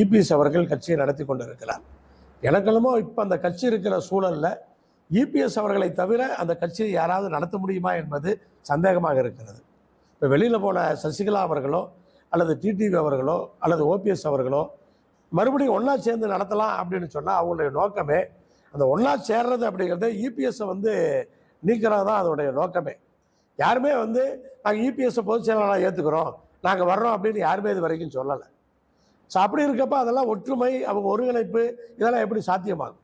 EPS அவர்கள் கட்சியை நடத்தி கொண்டிருக்கிறார். எனக்கெல்லாமோ இப்போ அந்த கட்சி இருக்கிற சூழலில் இபிஎஸ் அவர்களை தவிர அந்த கட்சியை யாராவது நடத்த முடியுமா என்பது சந்தேகமாக இருக்கிறது. இப்போ வெளியில் போன சசிகலா அவர்களோ அல்லது டிடிவி அவர்களோ அல்லது ஓபிஎஸ் அவர்களோ மறுபடியும் ஒன்றா சேர்ந்து நடத்தலாம் அப்படின்னு சொன்னால் அவங்களுடைய நோக்கமே அந்த ஒன்றா சேர்றது அப்படிங்கிறது இபிஎஸ்ஸை வந்து நீக்கிறது தான் அதோடைய நோக்கமே. யாருமே வந்து நாங்கள் இபிஎஸ்ஸை பொதுச் செயலாளராக ஏற்றுக்கிறோம் நாங்கள் வர்றோம் அப்படின்னு யாருமே இது வரைக்கும் சொல்லலை. ஸோ அப்படி இருக்கப்ப அதெல்லாம் ஒற்றுமை அவங்க ஒருங்கிணைப்பு இதெல்லாம் எப்படி சாத்தியமாகும்?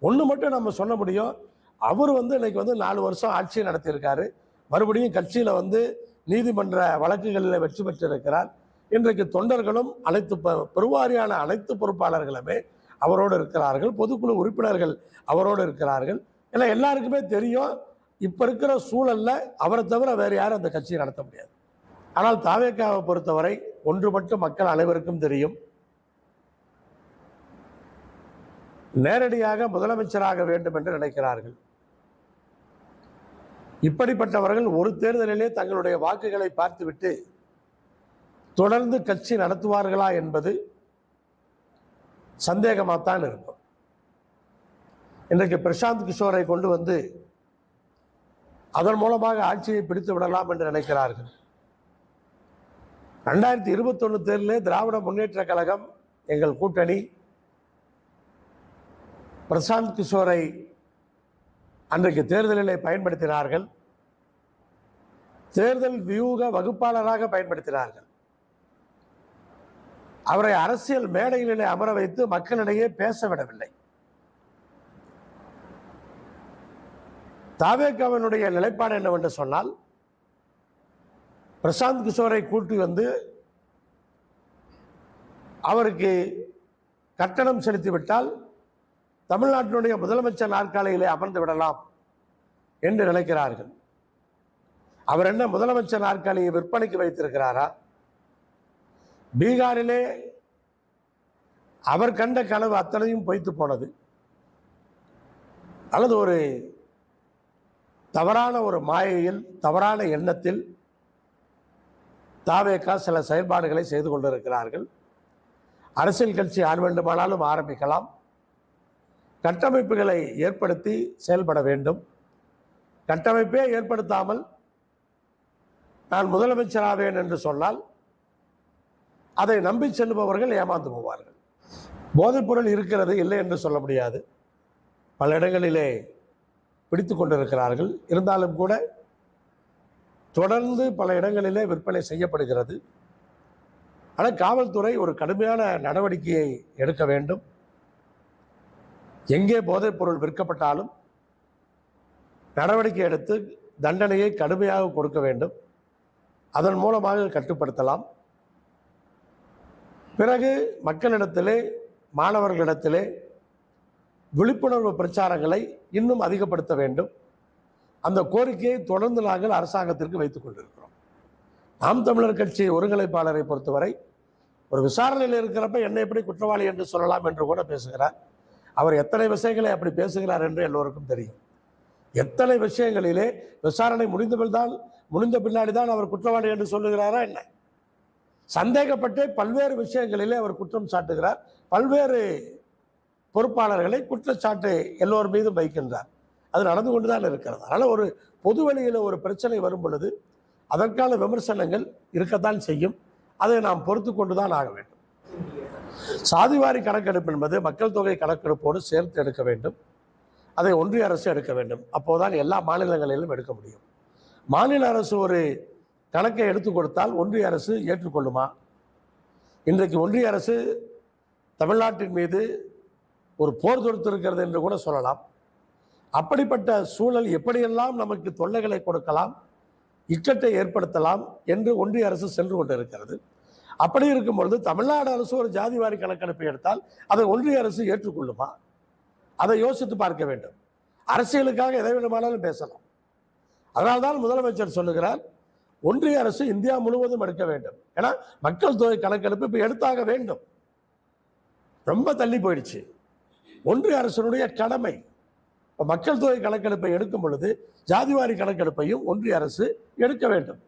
ஒன்று மட்டும் நம்ம சொல்ல முடியும். அவர் வந்து இன்னைக்கு வந்து நாலு வருஷம் ஆட்சியை நடத்தியிருக்காரு. மறுபடியும் கட்சியில் வந்து நீதிமன்ற வழக்குகளில் வெற்றி பெற்றிருக்கிறார். இன்றைக்கு தொண்டர்களும் அனைத்து ப- பெருவாரியான அனைத்து பொறுப்பாளர்களுமே அவரோடு இருக்கிறார்கள். பொதுக்குழு உறுப்பினர்கள் அவரோடு இருக்கிறார்கள். ஏன்னா எல்லாருக்குமே தெரியும் இப்போ இருக்கிற சூழலில் அவரை தவிர வேறு யாரும் அந்த கட்சியை நடத்த முடியாது. ஆனால் தாவேக்காவை பொறுத்தவரை ஒன்று மட்டும் மக்கள் அனைவருக்கும் தெரியும். நேரடியாக முதலமைச்சராக வேண்டும் என்று நினைக்கிறார்கள். இப்படிப்பட்டவர்கள் ஒரு தேர்தலிலே தங்களுடைய வாக்குகளை பார்த்துவிட்டு தொடர்ந்து கட்சி நடத்துவார்களா என்பது சந்தேகமாகத்தான் இருக்கும். இன்றைக்கு பிரசாந்த் கிஷோரை கொண்டு வந்து அதன் மூலமாக ஆட்சியை பிடித்து விடலாம் என்று நினைக்கிறார்கள். ரெண்டாயிரத்தி இருபத்தொன்னு தேர்தலில் திராவிட முன்னேற்ற கழகம் எங்கள் கூட்டணி. பிரசாந்த் கிஷோரை அன்றைக்கு தேர்தலில் பயன்படுத்தினார்கள். தேர்தல் வியூக வகுப்பாளராக பயன்படுத்தினார்கள். அவரை அரசியல் மேடைகளிலே அமர வைத்து மக்களிடையே பேச விடவில்லை. தாவேக்காவினுடைய நிலைப்பாடு என்னவென்று சொன்னால் பிரசாந்த் கிஷோரை கூட்டி வந்து அவருக்கு கட்டணம் செலுத்திவிட்டால் தமிழ்நாட்டினுடைய முதலமைச்சர் நாற்காலியிலே அமர்ந்து விடலாம் என்று நினைக்கிறார்கள். அவர் என்ன முதலமைச்சர் நாற்காலியை விற்பனைக்கு வைத்திருக்கிறாரா? பீகாரிலே அவர் கண்ட கனவு அத்தனையும் பொய்த்து போனது. அல்லது ஒரு தவறான ஒரு மாயையில் தவறான எண்ணத்தில் தாவேக்கா சில செயல்பாடுகளை செய்து கொண்டிருக்கிறார்கள். அரசியல் கட்சி ஆள் வேண்டுமானாலும் ஆரம்பிக்கலாம். கட்டமைப்புகளை ஏற்படுத்தி செயல்பட வேண்டும். கட்டமைப்பே ஏற்படுத்தாமல் நான் முதலமைச்சராவேன் என்று சொன்னால் அதை நம்பி செல்பவர்கள் ஏமாந்து போவார்கள். போதைப்பொருள் இருக்கிறது இல்லை என்று சொல்ல முடியாது. பல இடங்களிலே பிடித்து கொண்டிருக்கிறார்கள். இருந்தாலும் கூட தொடர்ந்து பல இடங்களிலே விற்பனை செய்யப்படுகிறது. ஆனால் காவல்துறை ஒரு கடுமையான நடவடிக்கையை எடுக்க வேண்டும். எங்கே போதைப்பொருள் விற்கப்பட்டாலும் நடவடிக்கை எடுத்து தண்டனையை கடுமையாக கொடுக்க வேண்டும். அதன் மூலமாக கட்டுப்படுத்தலாம். பிறகு மக்களிடத்திலே மாணவர்களிடத்திலே விழிப்புணர்வு பிரச்சாரங்களை இன்னும் அதிகப்படுத்த வேண்டும். அந்த கோரிக்கையை தொடர்ந்து நாங்கள் அரசாங்கத்திற்கு வைத்துக் கொண்டிருக்கிறோம். நாம் தமிழர் கட்சி ஒருங்கிணைப்பாளரை பொறுத்தவரை ஒரு விசாரணையில் இருக்கிறப்ப என்னை எப்படி குற்றவாளி என்று சொல்லலாம் என்று கூட பேசுகிறார். அவர் எத்தனை விஷயங்களை அப்படி பேசுகிறார் என்று எல்லோருக்கும் தெரியும். எத்தனை விஷயங்களிலே விசாரணை முடிந்தபில்தான் முடிந்த பின்னாடி தான் அவர் குற்றவாளி என்று சொல்லுகிறாரா என்ன? சந்தேகப்பட்டு பல்வேறு விஷயங்களிலே அவர் குற்றம் சாட்டுகிறார். பல்வேறு பொறுப்பாளர்களை குற்றச்சாட்டு எல்லோர் மீதும் வைக்கின்றார். அது நடந்து கொண்டு தான் இருக்கிறது. அதனால் ஒரு பொது வழியில் ஒரு பிரச்சனை வரும் பொழுது அதற்கான விமர்சனங்கள் இருக்கத்தான் செய்யும். அதை நாம் பொறுத்து கொண்டு தான் ஆக வேண்டும். சாதிவாரி கணக்கெடுப்பு என்பது மக்கள் தொகை கணக்கெடுப்போடு சேர்த்து எடுக்க வேண்டும். அதை ஒன்றிய அரசு எடுக்க வேண்டும். அப்போதான் எல்லா மாநிலங்களிலும் எடுக்க முடியும். மாநில அரசு ஒரு கணக்கை எடுத்து கொடுத்தால் ஒன்றிய அரசு ஏற்றுக்கொள்ளுமா? இன்றைக்கு ஒன்றிய அரசு தமிழ்நாட்டின் மீது ஒரு போர் தொடுத்திருக்கிறது என்று கூட சொல்லலாம். அப்படிப்பட்ட சூழல் எப்படியெல்லாம் நமக்கு தொல்லைகளை கொடுக்கலாம் இக்கட்டை ஏற்படுத்தலாம் என்று ஒன்றிய அரசு சென்று கொண்டிருக்கிறது. அப்படி இருக்கும் பொழுது தமிழ்நாடு அரசு ஒரு ஜாதிவாரி கணக்கெடுப்பை எடுத்தால் அதை ஒன்றிய அரசு ஏற்றுக்கொள்ளுமா? அதை யோசித்து பார்க்க வேண்டும். அரசியலுக்காக எதை வேண்டுமானாலும் பேசலாம். அதனால்தான் முதலமைச்சர் சொல்லுகிறார் ஒன்றிய அரசு இந்தியா முழுவதும் எடுக்க வேண்டும். ஏன்னா மக்கள் தொகை கணக்கெடுப்பு இப்போ எடுத்தாக வேண்டும். ரொம்ப தள்ளி போயிடுச்சு. ஒன்றிய அரசினுடைய கடமை இப்போ மக்கள் தொகை கணக்கெடுப்பை எடுக்கும் பொழுது ஜாதிவாரி கணக்கெடுப்பையும் ஒன்றிய அரசு எடுக்க வேண்டும்.